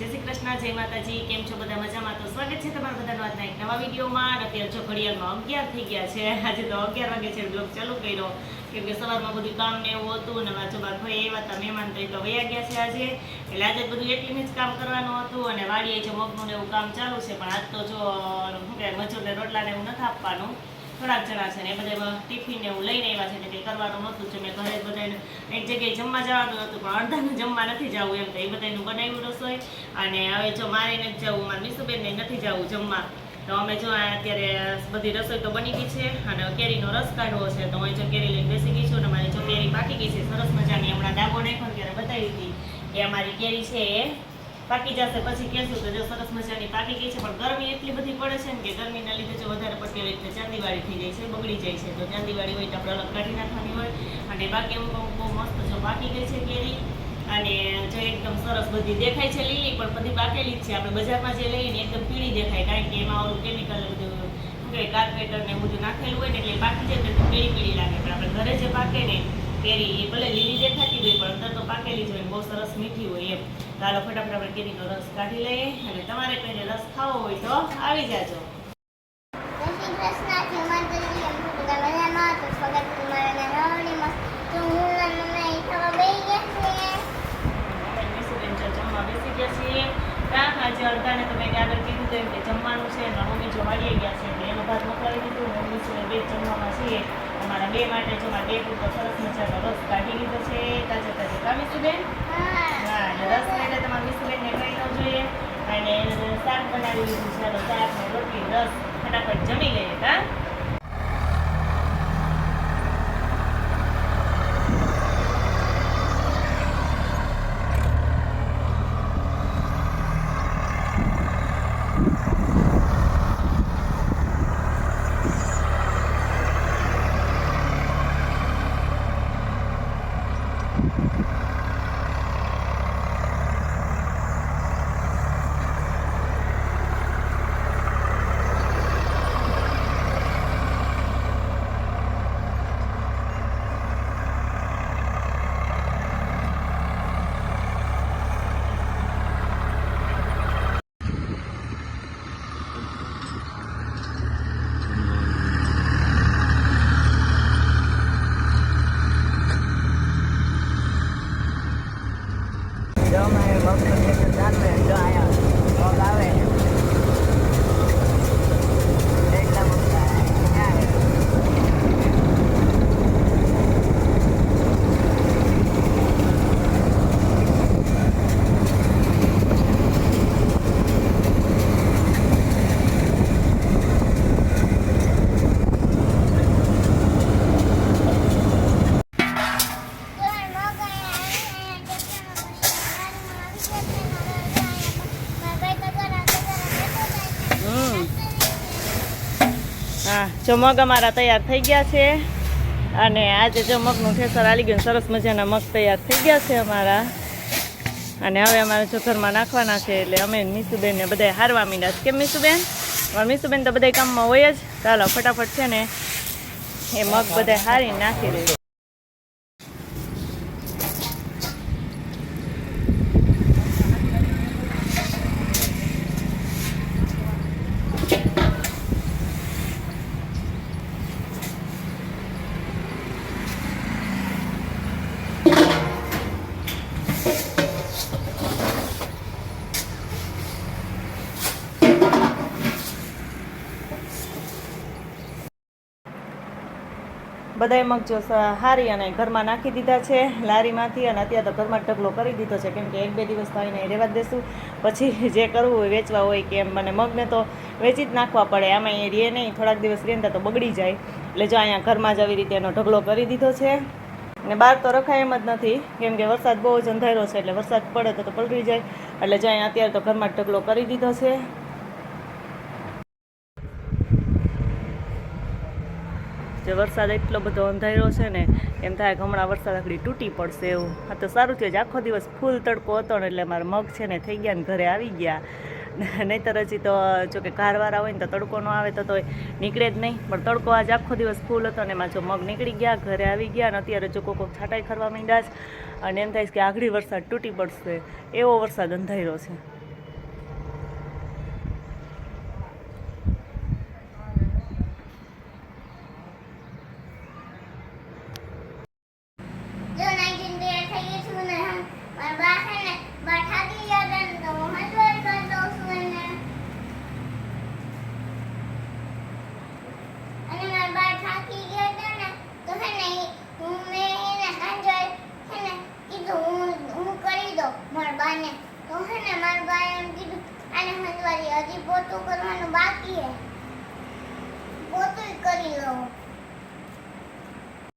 જય શ્રી કૃષ્ણ, જય માતાજી, કેમ છો બધા મજામાં? તો સ્વાગત છે તમારા બધાનો આજના એક નવા વિડીયોમાં. અત્યારે જો ઘડિયાળમાં અગિયાર થઈ ગયા છે. આજે તો અગિયાર વાગે છે બ્લોગ ચાલુ કર્યો. કેમ કે સવારમાં બધું કામ ને એવું હતું અને વાંચો ચોબાર ભાઈ એવા હતા, મહેમાન એ તો વયા ગયા છે આજે. એટલે આજે બધું એકલીને જ કામ કરવાનું હતું અને વાડીએ જો મગનું ને એવું કામ ચાલુ છે, પણ આજ તો જો શું કહેવાય, મજૂરને રોટલાને એવું નથી આપવાનું. થોડાક જણા છે ને એ બધા ટિફિન ને એવું લઈને આવ્યા છે એટલે કંઈ કરવાનું નહોતું છે મેં ઘરે બધાને એક જગ્યાએ જમવા જવાનું હતું, પણ અડધાનું જમવા નથી જવું એમ તો એ બધાનું બનાવ્યું રસોઈ. અને હવે જો મારે નથી જવું, મારા મીસુબેનને નથી જવું જમવા. તો અમે જો અત્યારે બધી રસોઈ તો બની ગઈ છે અને કેરીનો રસ કાઢવો છે. તો હું જો કેરી લઈને બેસી ગઈ છું અને મારી જો કેરી પાકી ગઈ છે. સરસ મજાની હમણાં ડાબો નાખ્યો ત્યારે બતાવી હતી કે અમારી કેરી છે એ પાકી જશે. પછી કહેશું તો જો સરસ મજાની પાકી ગઈ છે, પણ ગરમી એટલી બધી પડે છે ને કે ગરમીના લીધે જો વધારે પડતી હોય એટલે ચાંદીવાળી થઈ જાય છે, બગડી જાય છે. તો ચાંદીવાળી હોય તો આપણે અલગ કાઢી નાખવાની હોય. અને બાકી અમુક બહુ મસ્ત જો પાકી ગઈ છે કેરી. અને જો એકદમ સરસ બધી દેખાય છે લીલી, પણ બધી પાકેલી જ છે. આપણે બજારમાં જે લઈએ ને એકદમ પીળી દેખાય, કારણ કે એમાં ઓલું કેમિકલ બધું, શું કાર્પેટર ને બધું નાખેલું હોય ને એટલે પાકી જાય તો પીળી પીળી લાગે. પણ આપણે ઘરે જે પાકે ને કેરી એ ભલે લીલી દેખાતી હોય પણ અંદર તો પાકેલી જ હોય બહુ સરસ મીઠી હોય એમ. તો હાલો ફટાફટ આપણે કેરીનો રસ કાઢી લઈએ અને તમારે કોઈને રસ ખાવો હોય તો આવી જાજો. આજે અડધાને તો મેં આગળ કીધું તેમ કે જમવાનું છે અને મમ્મી જો વાળીએ ગયા છે. એટલે એનો ભાત મોકલાવી દીધું. મમ્મી છે બે જમવામાં છીએ. અમારા બે માટે જો બે પૂરતો સરસ રસ કાઢી લીધો છે. તાજે તાજે કા મીસુબેન? હા. હા રસ એટલે તમારા મીસુબેનને કહી ન જોઈએ અને શાક બનાવી લીધું છે. તો શાક રોટલી રસ. ફટાફટ જમી લઈએ કાં જો મેં મગફળી ચાલવે જો અહીંયા મગ આવે એટલા મગ આવે તો આ મગ અહીંયા અહીંયા હમ હા જો મગ અમારા તૈયાર થઈ ગયા છે. અને આજે જો મગનું ઠેસર આલી ગયું સરસ મજાના મગ તૈયાર થઈ ગયા છે અમારા. અને હવે અમારે જો ઘરમાં નાખવાના છે એટલે અમે મીસુબેનને બધા હારવા મીંડા છે. કેમ મીસુબેન? પણ મીસુબેન તો બધા કામમાં હોય જ. ચાલો, ફટાફટ છે ને એ મગ બધા હારી નાખી દઈએ. બધાય મગ જો હારી અને ઘરમાં નાખી દીધા છે લારીમાંથી અને અત્યારે તો ઘરમાં ઢગલો કરી દીધો છે. કેમ કે એક બે દિવસ તો આવીને રહેવા દેશું. પછી જે કરવું હોય, વેચવા હોય કે એમ મને મગને તો વેચી જ નાખવા પડે. આમાં એ રે નહીં, થોડાક દિવસ રહે તો બગડી જાય. એટલે જો અહીંયા ઘરમાં જ આવી રીતે એનો ઢગલો કરી દીધો છે. ને બહાર તો રખાય એમ જ નથી. કેમ કે વરસાદ બહુ જ અંધારો છે, એટલે વરસાદ પડે તો તો પલળી જાય. એટલે જો અહીંયા અત્યારે તો ઘરમાં ઢગલો કરી દીધો છે. જે વરસાદ એટલો બધો અંધાર્યો છે ને, એમ થાય કે હમણાં વરસાદ આખડી તૂટી પડશે એવું. હા, તો સારું થયું. આખો દિવસ ફૂલ તડકો હતો ને એટલે મારા મગ છે ને થઈ ગયા ને ઘરે આવી ગયા. નહીંતર હજી તો, જો કે કારવાળા હોય ને તો તડકો ન આવે તો તોય નીકળે જ નહીં. પણ તડકો આજ આખો દિવસ ફૂલ હતો ને એમાં જો મગ નીકળી ગયા, ઘરે આવી ગયા અને અત્યારે જો કોક છાંટાઈ ખરવા માંડ્યા છે. અને એમ થાય કે આગળી વરસાદ તૂટી પડશે. એવો વરસાદ અંધાર્યો છે. બાને તો મારા બાએ એમ કીધું, આને હંજવારી હજી પોતું કરવાનું બાકી હે. પોતું કરી લઉં.